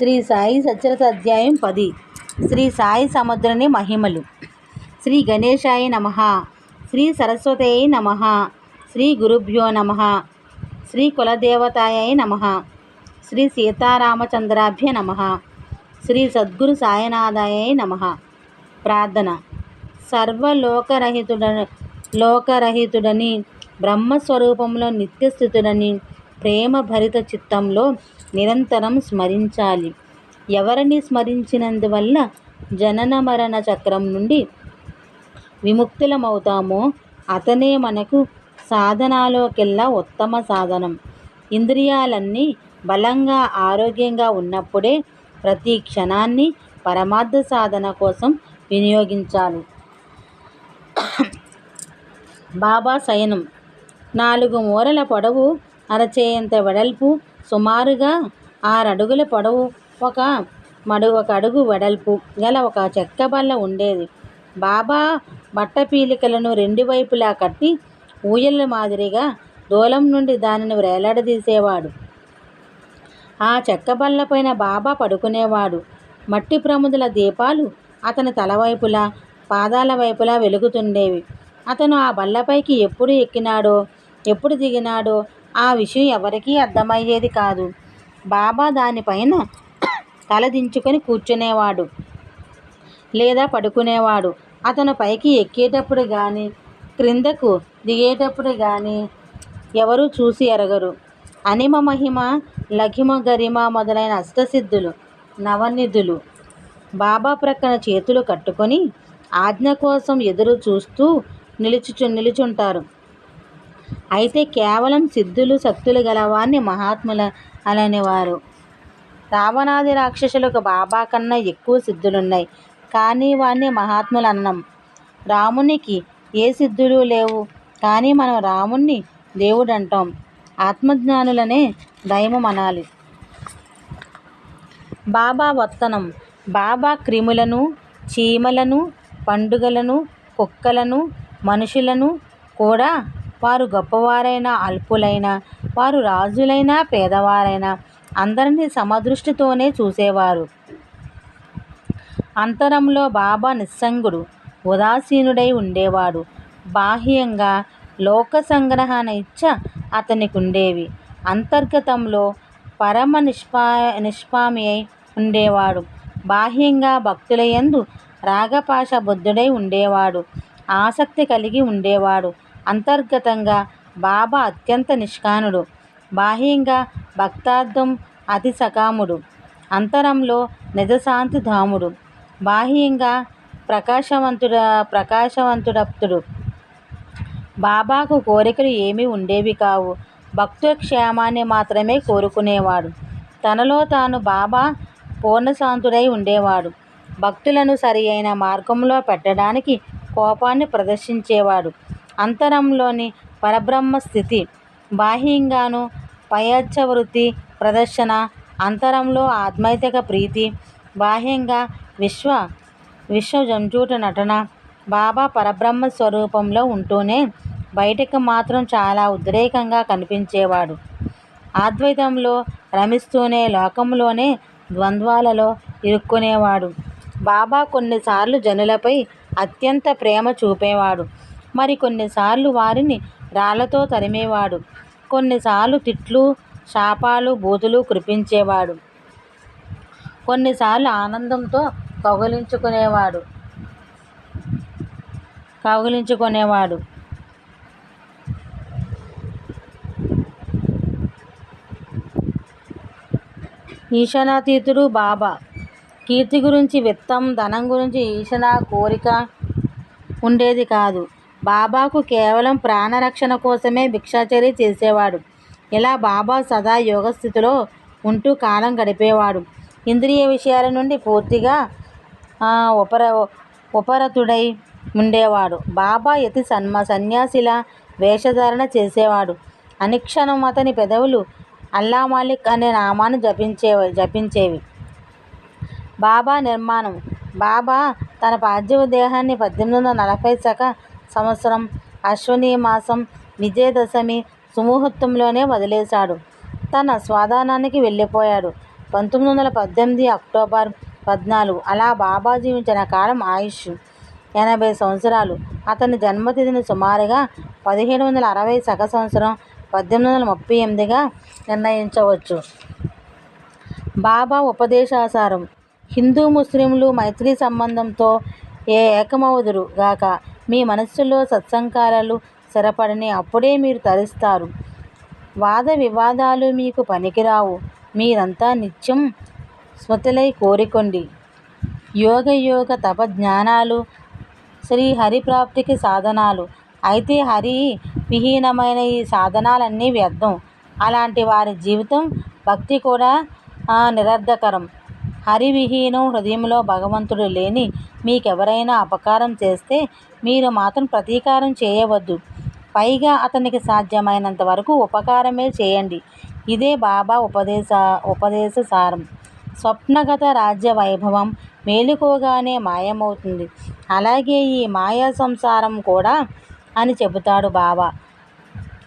శ్రీ సాయి సచరిత అధ్యాయం పది. శ్రీ సాయి సముద్రని మహిమలు. శ్రీ గణేశాయ నమ. శ్రీ సరస్వతయ నమ. శ్రీ గురుభ్యో నమ. శ్రీ కులదేవతాయ నమ. శ్రీ సీతారామచంద్రాభ్య నమ. శ్రీ సద్గురు సాయనాథాయ నమ. ప్రార్థన. సర్వలోకరహితుడ లోకరహితుడని బ్రహ్మస్వరూపంలో నిత్యస్థితుడని ప్రేమ భరిత చిత్తంలో నిరంతరం స్మరించాలి. ఎవరిని స్మరించినందువల్ల జనన మరణ చక్రం నుండి విముక్తులమవుతామో అతనే మనకు సాధనాలోకెల్లా ఉత్తమ సాధనం. ఇంద్రియాలన్నీ బలంగా ఆరోగ్యంగా ఉన్నప్పుడే ప్రతి క్షణాన్ని పరమార్థ సాధన కోసం వినియోగించాలి. బాబా శయనం నాలుగు మూరల పొడవు అరచేయంత వెడల్పు సుమారుగా ఆరడుగుల పొడవు ఒక మడు ఒక అడుగు వెడల్పు గల ఒక చెక్క బల్ల ఉండేది. బాబా బట్ట పీలికలను రెండు వైపులా కట్టి ఊయల మాదిరిగా దూలం నుండి దానిని వేలాడదీసేవాడు ఆ చెక్క బల్లపైన బాబా పడుకునేవాడు. మట్టి ప్రముదుల దీపాలు అతని తలవైపులా పాదాల వైపులా వెలుగుతుండేవి. అతను ఆ బల్లపైకి ఎప్పుడు ఎక్కినాడో ఎప్పుడు దిగినాడో ఆ విషయం ఎవరికీ అర్థమయ్యేది కాదు. బాబా దానిపైన తల దించుకొని కూర్చునేవాడు లేదా పడుకునేవాడు. అతను పైకి ఎక్కేటప్పుడు కానీ క్రిందకు దిగేటప్పుడు కానీ ఎవరూ చూసి ఎరగరు. అనిమ మహిమ లఘిమ గరిమ మొదలైన అష్టసిద్ధులు నవనిధులు బాబా ప్రక్కన చేతులు కట్టుకొని ఆజ్ఞ కోసం ఎదురు చూస్తూ నిలుచుచు నిలుచుంటారు. అయితే కేవలం సిద్ధులు శక్తులు గలవాన్ని మహాత్ముల అనేవారు రావణాది రాక్షసులకు బాబా కన్నా ఎక్కువ సిద్ధులున్నాయి. కానీ వాణ్ణి మహాత్ములు అన్నం. రామునికి ఏ సిద్ధులు లేవు. కానీ మనం రాముణ్ణి దేవుడు అంటాం ఆత్మజ్ఞానులనే దైవం అనాలి. బాబా వర్తనం బాబా క్రిములను చీమలను పండుగలను కుక్కలను మనుషులను కూడా వారు గొప్పవారైనా అల్పులైనా వారు రాజులైనా పేదవారైనా అందరినీ సమదృష్టితోనే చూసేవారు. అంతరంలో బాబా నిస్సంగుడు ఉదాసీనుడై ఉండేవాడు. బాహ్యంగా లోక సంగ్రహణ ఇచ్చ అతనికి ఉండేవి అంతర్గతంలో పరమ నిష్పా నిష్పామి అయి ఉండేవాడు. బాహ్యంగా భక్తులయందు రాగపాష బుద్ధుడై ఉండేవాడు. ఆసక్తి కలిగి ఉండేవాడు. అంతర్గతంగా బాబా అత్యంత నిష్కానుడు. బాహ్యంగా భక్తార్థం అతి సకాముడు. అంతరంలో నిజశాంతి ధాముడు. బాహ్యంగా ప్రకాశవంతుడ ప్రకాశవంతుడప్తుడు. బాబాకు కోరికలు ఏమీ ఉండేవి కావు. భక్తుల క్షేమాన్ని మాత్రమే కోరుకునేవాడు. తనలో తాను బాబా పూర్ణశాంతుడై ఉండేవాడు. భక్తులను సరి అయిన మార్గంలో పెట్టడానికి కోపాన్ని ప్రదర్శించేవాడు. అంతరంలోని పరబ్రహ్మ స్థితి. బాహ్యంగాను పయచ్చ వృత్తి ప్రదర్శన అంతరంలో ఆధ్యాత్మిక ప్రీతి బాహ్యంగా విశ్వ విశ్వ జంజూట నటన. బాబా పరబ్రహ్మ స్వరూపంలో ఉంటూనే బయటకు మాత్రం చాలా ఉద్రేకంగా కనిపించేవాడు. అద్వైతంలో రమిస్తూనే లోకంలోనే ద్వంద్వాలలో ఇరుక్కునేవాడు. బాబా కొన్నిసార్లు జనులపై అత్యంత ప్రేమ చూపేవాడు. మరి కొన్నిసార్లు వారిని రాళ్ళతో తరిమేవాడు. కొన్నిసార్లు తిట్లు శాపాలు బూతులు కురిపించేవాడు. కొన్నిసార్లు ఆనందంతో కౌగిలించుకునేవాడు. కౌగిలించుకునేవాడు. ఈశానాతీతుడు బాబా. కీర్తి గురించి విత్తం ధనం గురించి ఈశన కోరిక ఉండేది కాదు. బాబాకు కేవలం ప్రాణరక్షణ కోసమే భిక్షాచర్య చేసేవాడు. ఇలా బాబా సదా యోగస్థితిలో ఉంటూ కాలం గడిపేవాడు. ఇంద్రియ విషయాల నుండి పూర్తిగా ఉపర ఉపరతుడై ఉండేవాడు. బాబా యతి సన్మ సన్యాసిల వేషధారణ చేసేవాడు. అనుక్షణం అతని పెదవులు అల్లా మాలిక్ అనే నామాన్ని జపించే జపించేవి. బాబా నిర్మాణం. బాబా తన పార్థివ దేహాన్ని పద్దెనిమిది వందల నలభై శక సంవత్సరం అశ్వని మాసం విజయదశమి సుముహూర్తంలోనే వదిలేశాడు. తన స్వాధానానికి వెళ్ళిపోయాడు. పంతొమ్మిది వందల పద్దెనిమిది అక్టోబర్ పద్నాలుగు అలా బాబా జీవించిన కాలం ఆయుష్. ఎనభై సంవత్సరాలు. అతని జన్మతిథిని సుమారుగా పదిహేడు వందల అరవై శక సంవత్సరం పద్దెనిమిది వందల ముప్పై ఎనిమిదిగా నిర్ణయించవచ్చు. బాబా ఉపదేశాసారం హిందూ ముస్లింలు మైత్రి సంబంధంతో ఏ ఏకమవుదురు గాక? మీ మనస్సులో సత్సంకారాలు స్థిరపడని అప్పుడే మీరు తరిస్తారు. వాద వివాదాలు మీకు పనికిరావు. మీరంతా నిత్యం స్మృతులై కోరుకోండి. యోగ యోగ తప జ్ఞానాలు శ్రీ హరి ప్రాప్తికి సాధనాలు. అయితే హరి విహీనమైన ఈ సాధనాలన్నీ వ్యర్థం. అలాంటి వారి జీవితం భక్తి కూడా నిరర్ధకరం. హరివిహీనం హృదయంలో భగవంతుడు లేని మీకెవరైనా అపకారం చేస్తే మీరు మాత్రం ప్రతీకారం చేయవద్దు. పైగా అతనికి సాధ్యమైనంత వరకు ఉపకారమే చేయండి. ఇదే బాబా ఉపదేశ ఉపదేశ సారం. స్వప్నగత రాజ్య వైభవం మేలుకోగానే మాయమవుతుంది. అలాగే ఈ మాయా సంసారం కూడా అని చెబుతాడు బాబా.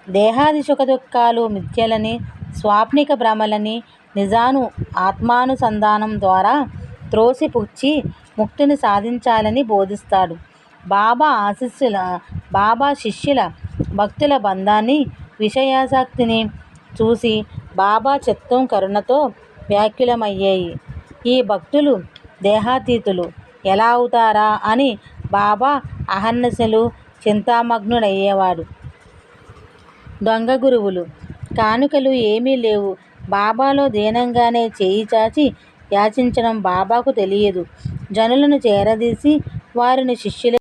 దేహాది సుఖదుఖాలు మిథ్యలని స్వాప్నిక భ్రమలని నిజాను ఆత్మానుసంధానం ద్వారా త్రోసిపుచ్చి ముక్తిని సాధించాలని బోధిస్తాడు. బాబా ఆశీస్సుల బాబా శిష్యుల భక్తుల బంధాన్ని విషయాసక్తిని చూసి బాబా చిత్తం కరుణతో వ్యాఖ్యలమయ్యాయి ఈ భక్తులు దేహాతీతులు ఎలా అవుతారా అని బాబా అహర్నిశలు చింతామగ్నుడయ్యేవాడు. దొంగ గురువులు కానుకలు ఏమీ లేవు. బాబాలో దీనంగానే చేయి చాచి యాచించడం బాబాకు తెలియదు. జనులను చేరదీసి వారిని శిష్యులే